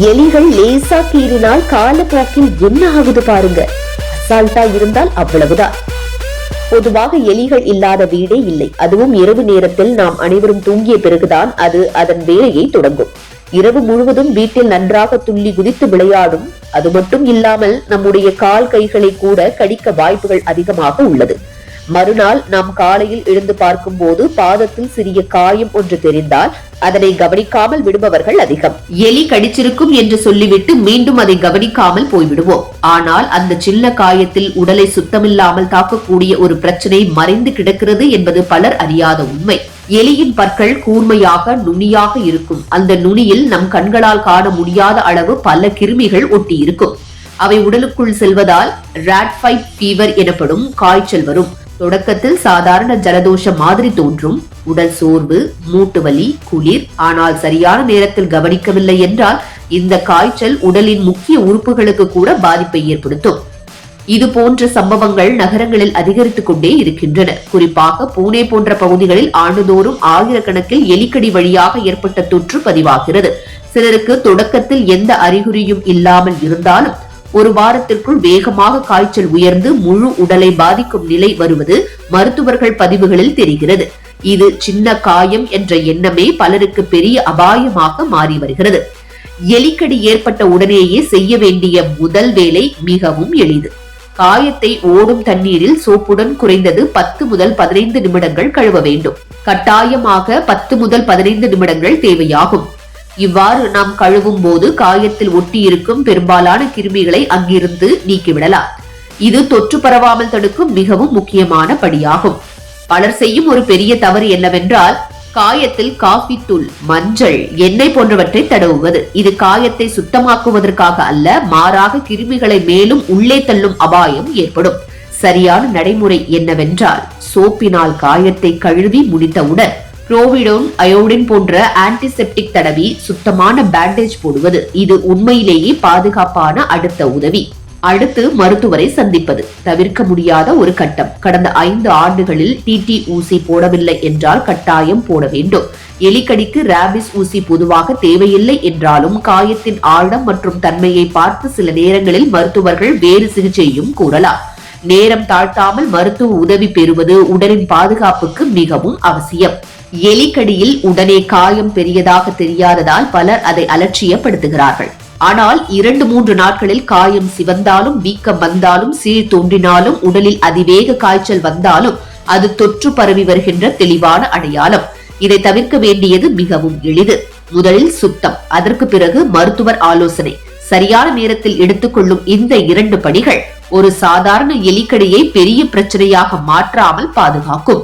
எலிகள் லேசா கீறினால் காலப்போக்கில் என்ன ஆகுது பாருங்க. அசால்ட்டா இருந்தால் அவ்வளவுதான். பொதுவாக எலிகள் இல்லாத வீடே இல்லை. அதுவும் இரவு நேரத்தில் நாம் அனைவரும் தூங்கிய பிறகுதான் அது அதன் வேலையை தொடங்கும். இரவு முழுவதும் வீட்டில் நன்றாக துள்ளி குதித்து விளையாடும் அது மட்டும் இல்லாமல் நம்முடைய கால் கைகளை கூட கடிக்க வாய்ப்புகள் அதிகமாக உள்ளது. மறுநாள் நாம் காலையில் எழுந்து பார்க்கும்போது பாதத்தில் சிறிய காயம் ஒன்று தெரிந்தால் அதனை கவனிக்காமல் விடுபவர்கள் அதிகம். எலி கடிச்சிருக்கும் என்று சொல்லிவிட்டு மீண்டும் அதை கவனிக்காமல் போய்விடுவோம். ஆனால் அந்த சின்ன காயத்தில் உடலை சுத்தமில்லாமல் தாக்கக்கூடிய ஒரு பிரச்சனை மறைந்து கிடக்கிறது என்பது பலர் அறியாத உண்மை. எலியின் பற்கள் கூர்மையாக நுனியாக இருக்கும். அந்த நுனியில் நம் கண்களால் காண முடியாத அளவு பல கிருமிகள் ஒட்டி இருக்கும் அவை உடலுக்குள் செல்வதால் ராட்ஃபைட் ஃபீவர் எனப்படும் காய்ச்சல் வரும். தொடக்கத்தில் சாதாரண ஜலதோஷம் மாதிரி தோன்றும். உடல் சோர்வு மூட்டு வலி குளிர் ஆனால் சரியான நேரத்தில் கவனிக்கவில்லை என்றால் இந்த காய்ச்சல் உடலின் முக்கிய உறுப்புகளுக்கு கூட பாதிப்பை ஏற்படுத்தும். இது போன்ற சம்பவங்கள் நகரங்களில் அதிகரித்துக் கொண்டே இருக்கின்றன. குறிப்பாக பூனே போன்ற பகுதிகளில் ஆண்டுதோறும் ஆயிரக்கணக்கில் எலிக்கடி வழியாக ஏற்பட்ட தொற்று பதிவாகிறது. சிலருக்கு தொடக்கத்தில் எந்த அறிகுறியும் இல்லாமல் இருந்தாலும் ஒரு வாரத்திற்குள் வேகமாக காய்ச்சல் உயர்ந்து முழு உடலை பாதிக்கும் நிலை வருவது மருத்துவர்கள் பதிவுகளில் தெரிகிறது. இது சின்ன காயம் என்ற எண்ணமே பலருக்கு பெரிய அபாயமாக மாறி வருகிறது. எலிக்கடி ஏற்பட்ட உடனேயே செய்ய வேண்டிய முதல் வேலை மிகவும் எளிது. காயத்தை ஓடும் தண்ணீரில் சோப்புடன் குறைந்தது பத்து முதல் பதினைந்து நிமிடங்கள் கழுவ வேண்டும். கட்டாயமாக பத்து முதல் பதினைந்து நிமிடங்கள் தேவையாகும். இவ்வாறு நாம் கழுவும் போது காயத்தில் ஒட்டியிருக்கும் பெரும்பாலான கிருமிகளை அங்கிருந்து நீக்கிவிடலாம். இது தொற்று பரவாமல் தடுக்கும் மிகவும் முக்கியமான படியாகும். பலர் செய்யும் ஒரு பெரிய தவறு என்னவென்றால் காயத்தில் காஃபி தூள் மஞ்சள் எண்ணெய் போன்றவற்றை தடவுவது. இது காயத்தை சுத்தமாக்குவதற்காக அல்ல மாறாக கிருமிகளை மேலும் உள்ளே தள்ளும் அபாயம் ஏற்படும். சரியான நடைமுறை என்னவென்றால் சோப்பினால் காயத்தை கழுவி முடித்தவுடன் புரோவிடோன் அயோடின் போன்ற ஆன்டிசெப்டிக் தடவி சுத்தமான பேண்டேஜ் போடுவது. இது உண்மையிலேயே பாதுகாப்பான அடுத்த உதவி. அடுத்து மருத்துவரை சந்திப்பது. தவிர்க்க முடியாத ஒரு கட்டம். கடந்த ஐந்து ஆண்டுகளில் டிடி ஊசி போடவில்லை என்றால் கட்டாயம் போட வேண்டும். எலிக்கடிக்கு ராபிஸ் ஊசி பொதுவாக தேவையில்லை என்றாலும் காயத்தின் ஆழம் மற்றும் தன்மையை பார்த்து சில நேரங்களில் மருத்துவர்கள் வேறு சிகிச்சையும் கூறலாம். நேரம் தாழ்த்தாமல் மருத்துவ உதவி பெறுவது உடலின் பாதுகாப்புக்கு மிகவும் அவசியம். எலிக்கடியில் உடனே காயம் பெரியதாக தெரியாததால் பலர் அதை அலட்சியப்படுத்துகிறார்கள். ஆனால் இரண்டு மூன்று நாட்களில் காயம் சிவந்தாலும் வீக்கம் வந்தாலும் சீழ் தோன்றினாலும் உடலில் அதிவேக காய்ச்சல் வந்தாலும் அது தொற்று பரவி வருகின்ற தெளிவான அடையாளம். இதை தவிர்க்க வேண்டியது மிகவும் எளிது. முதலில் சுத்தம் அதற்கு பிறகு மருத்துவர் ஆலோசனை. சரியான நேரத்தில் எடுத்துக்கொள்ளும் இந்த இரண்டு படிகள் ஒரு சாதாரண எலிக்கடியை பெரிய பிரச்சனையாக மாற்றாமல் பாதுகாக்கும்.